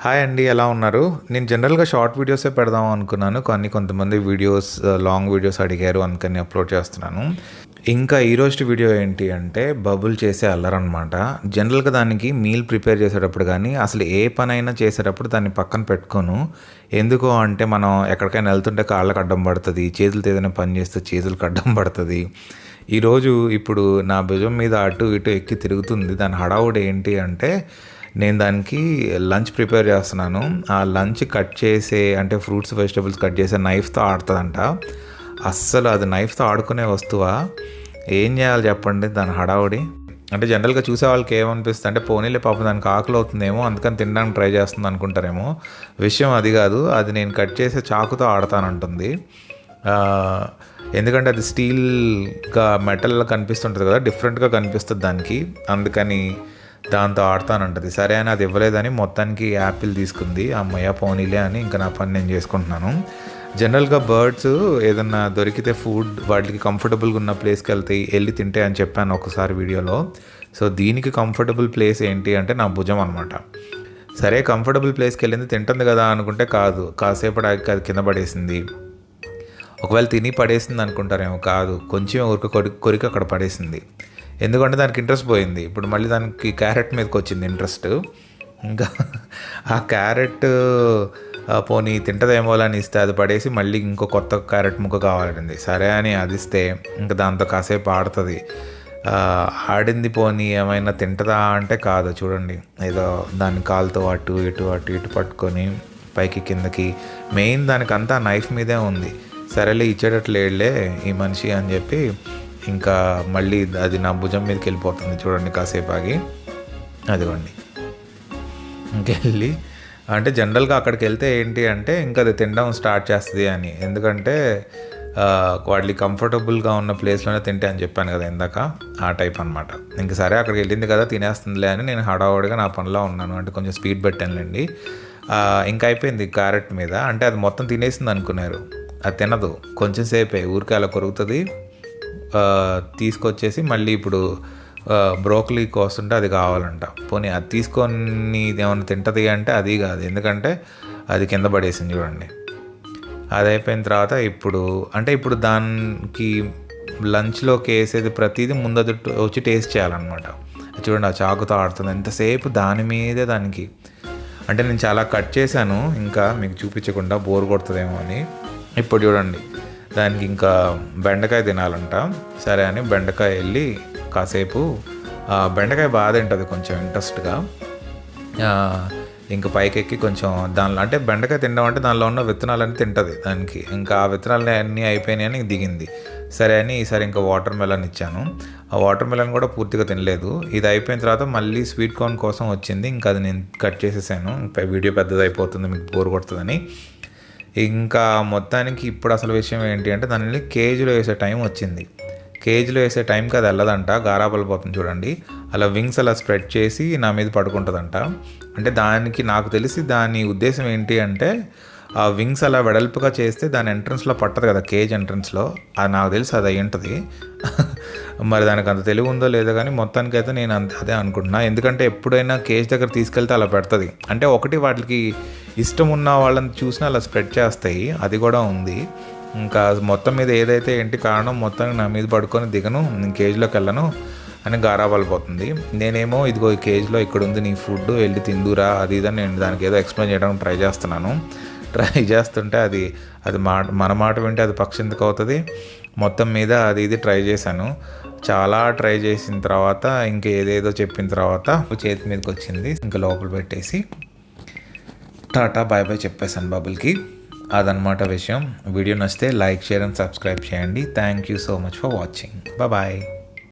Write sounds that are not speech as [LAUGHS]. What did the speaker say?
Hi అండి ఎలా ఉన్నారు? నేను జనరల్గా షార్ట్ వీడియోసే పెడదాం అనుకున్నాను కానీ కొంతమంది వీడియోస్ లాంగ్ వీడియోస్ అడిగారు అందుకని అప్లోడ్ చేస్తున్నాను. ఇంకా ఈరోజు వీడియో ఏంటి అంటే బబుల్ చేసే అల్లరనమాట జనరల్గా దానికి మీల్ ప్రిపేర్ చేసేటప్పుడు కానీ అసలు ఏ పనైనా చేసేటప్పుడు దాన్ని పక్కన పెట్టుకోను. ఎందుకు అంటే మనం ఎక్కడికైనా వెళ్తుంటే కాళ్ళకి అడ్డం పడుతుంది చేతులతో ఏదైనా పని చేస్తే చేతులకు అడ్డం పడుతుంది. ఈరోజు ఇప్పుడు నా భుజం మీద అటు ఇటు ఎక్కి తిరుగుతుంది. దాని హడావుడి ఏంటి అంటే నేను దానికి లంచ్ ప్రిపేర్ చేస్తున్నాను. ఆ లంచ్ కట్ చేసే అంటే ఫ్రూట్స్ వెజిటబుల్స్ కట్ చేసే నైఫ్తో ఆడుతుందంట. అస్సలు అది నైఫ్తో ఆడుకునే వస్తువా? ఏం చేయాలి చెప్పండి దాని హడావుడి. అంటే జనరల్గా చూసే వాళ్ళకి ఏమనిపిస్తుంది అంటే పోనీలే పాప దానికి ఆకలి అవుతుందేమో అందుకని తినడానికి ట్రై చేస్తుంది అనుకుంటారేమో. విషయం అది కాదు అది నేను కట్ చేసే చాకుతో ఆడతానంటుంది. ఎందుకంటే అది స్టీల్గా మెటల్లో కనిపిస్తుంటుంది కదా డిఫరెంట్గా కనిపిస్తుంది దానికి. అందుకని దాంతో ఆడతానంటది. సరే అని అది ఇవ్వలేదని మొత్తానికి యాపిల్ తీసుకుంది. అమ్మయ్య పోనీలే అని ఇంకా నా పని నేను చేసుకుంటున్నాను. జనరల్గా బర్డ్స్ ఏదన్నా దొరికితే ఫుడ్ వాటికి కంఫర్టబుల్గా ఉన్న ప్లేస్కి వెళ్తాయి వెళ్ళి తింటే అని చెప్పాను ఒకసారి వీడియోలో. సో దీనికి కంఫర్టబుల్ ప్లేస్ ఏంటి అంటే నా భుజం అనమాట సరే కంఫర్టబుల్ ప్లేస్కి వెళ్ళింది తింటుంది కదా అనుకుంటే కాదు. కాసేపటి అది కింద పడేసింది. ఒకవేళ తిని పడేసింది అనుకుంటారేమో కాదు. కొంచెం ఊరిక కొరి కొరికి అక్కడ పడేసింది. ఎందుకంటే దానికి ఇంట్రెస్ట్ పోయింది. ఇప్పుడు మళ్ళీ దానికి క్యారెట్ మీదకి వచ్చింది ఇంట్రెస్ట్ ఇంకా ఆ క్యారెట్ పోనీ తింటదేమోలని ఇస్తే అది పడేసి మళ్ళీ ఇంకో కొత్త క్యారెట్ ముక్క కావాలండి. సరే అని అది ఇస్తే ఇంకా దాంతో కాసేపు ఆడుతుంది. ఆడింది పోనీ ఏమైనా తింటదా అంటే కాదు చూడండి. ఏదో దాని కాలుతో అటు ఇటు అటు ఇటు పట్టుకొని పైకి కిందకి మెయిన్ దానికంతా నైఫ్ మీదే ఉంది. సరేలే ఇచ్చేటట్లు లేడులే ఈ మనిషి అని చెప్పి ఇంకా మళ్ళీ అది నా భుజం మీదకి వెళ్ళిపోతుంది. చూడండి కాసేపు ఆగి. అదిగోండి. ఇంకెళ్ళి. అంటే జనరల్గా అక్కడికి వెళ్తే ఏంటి అంటే ఇంకా అది తినడం స్టార్ట్ చేస్తుంది అని. ఎందుకంటే వాళ్ళకి కంఫర్టబుల్గా ఉన్న ప్లేస్లోనే తింటే అని చెప్పాను కదా ఇందాక. ఆ టైప్ అనమాట ఇంక సరే అక్కడికి వెళ్ళింది కదా తినేస్తుందిలే అని నేను హడావుడిగా నా పనిలో ఉన్నాను. అంటే కొంచెం స్పీడ్ పెట్టానులేండి. ఇంకా అయిపోయింది క్యారెట్ మీద. అంటే అది మొత్తం తినేసింది అనుకున్నారు. అది తినదు. కొంచెం సేపే. ఊరికే అలా కొరుకుతుంది. తీసుకొచ్చేసి మళ్ళీ ఇప్పుడు బ్రోకలీ కోస్తుంటే అది కావాలంట. పోనీ అది తీసుకొని ఏమైనా తింటది అంటే అది కాదు. ఎందుకంటే అది కింద పడేసింది చూడండి. అది అయిపోయిన తర్వాత ఇప్పుడు అంటే ఇప్పుడు దానికి లంచ్లోకి వేసేది ప్రతిదీ ముందది వచ్చి టేస్ట్ చేయాలన్నమాట. చూడండి ఆ చాకుతో ఆడుతుంది. ఎంతసేపు దాని మీదే దానికి. అంటే నేను చాలా కట్ చేశాను. ఇంకా మీకు చూపించకుండా బోర్ కొడుతుందేమో అని. ఇప్పుడు చూడండి. దానికి ఇంకా బెండకాయ తినాలంట. సరే అని బెండకాయ వెళ్ళి కాసేపు బెండకాయ బాగా తింటుంది కొంచెం ఇంట్రెస్ట్గా. ఇంకా పైకెక్కి కొంచెం దానిలో అంటే బెండకాయ తినడం అంటే దానిలో ఉన్న విత్తనాలన్నీ తింటుంది దానికి. ఇంకా ఆ విత్తనాలన్నీ అన్నీ అయిపోయినాయని దిగింది. సరే అని ఈసారి ఇంకా వాటర్ మెలన్ ఇచ్చాను. ఆ వాటర్ మెలన్ కూడా పూర్తిగా తినలేదు. ఇది అయిపోయిన తర్వాత మళ్ళీ స్వీట్ కార్న్ కోసం వచ్చింది. ఇంకా అది నేను కట్ చేసేసాను. ఇంకా వీడియో పెద్దది అయిపోతుంది మీకు బోర్ కొడుతుందని. ఇంకా మొత్తానికి ఇప్పుడు అసలు విషయం ఏంటి అంటే దానిని కేజీలో వేసే టైం వచ్చింది. కేజీలో వేసే టైంకి అది వెళ్ళదంట. పాపం చూడండి. అలా వింగ్స్ అలా స్ప్రెడ్ చేసి నా మీద పడుకుంటుందంట. అంటే దానికి నాకు తెలిసి దాని ఉద్దేశం ఏంటి అంటే ఆ వింగ్స్ అలా వెడల్పుగా చేస్తే దాని ఎంట్రన్స్లో పట్టదు కదా కేజ్ ఎంట్రన్స్లో అది నాకు తెలుసు అది అయి ఉంటుంది [LAUGHS] మరి దానికి అంత తెలివి ఉందో లేదో కానీ మొత్తానికి అయితే నేను అంత అదే అనుకుంటున్నా. ఎందుకంటే ఎప్పుడైనా కేజ్ దగ్గర తీసుకెళ్తే అలా పెడుతుంది. అంటే ఒకటి వాటికి ఇష్టం ఉన్న వాళ్ళని చూసినా అలా స్ప్రెడ్ చేస్తాయి. అది కూడా ఉంది. ఇంకా మొత్తం మీద ఏదైతే ఏంటి కారణం మొత్తానికి నా మీద పడుకొని దిగను నేను కేజీలోకి వెళ్ళను అని గారాబాలిపోతుంది. నేనేమో ఇదిగో ఈ కేజీలో ఇక్కడ ఉంది నీ ఫుడ్ వెళ్ళి తిందురా అది ఇదని నేను దానికి ఏదో ఎక్స్ప్లెయిన్ చేయడానికి ట్రై చేస్తున్నాను. ట్రై చేస్తుంటే అది అది మాట మన మాట వింటే అది పక్షి ఎందుకు అవుతుంది? మొత్తం మీద అది ఇది ట్రై చేశాను. చాలా ట్రై చేసిన తర్వాత ఇంకా ఏదేదో చెప్పిన తర్వాత చేతి మీదకి వచ్చింది. ఇంకా లోపల పెట్టేసి టాటా బాయ్ బాయ్ చెప్పేశాను బబుల్కి. అదనమాట విషయం. వీడియో నచ్చితే లైక్ షేర్ అండ్ సబ్స్క్రైబ్ చేయండి. Thank you so much for watching bye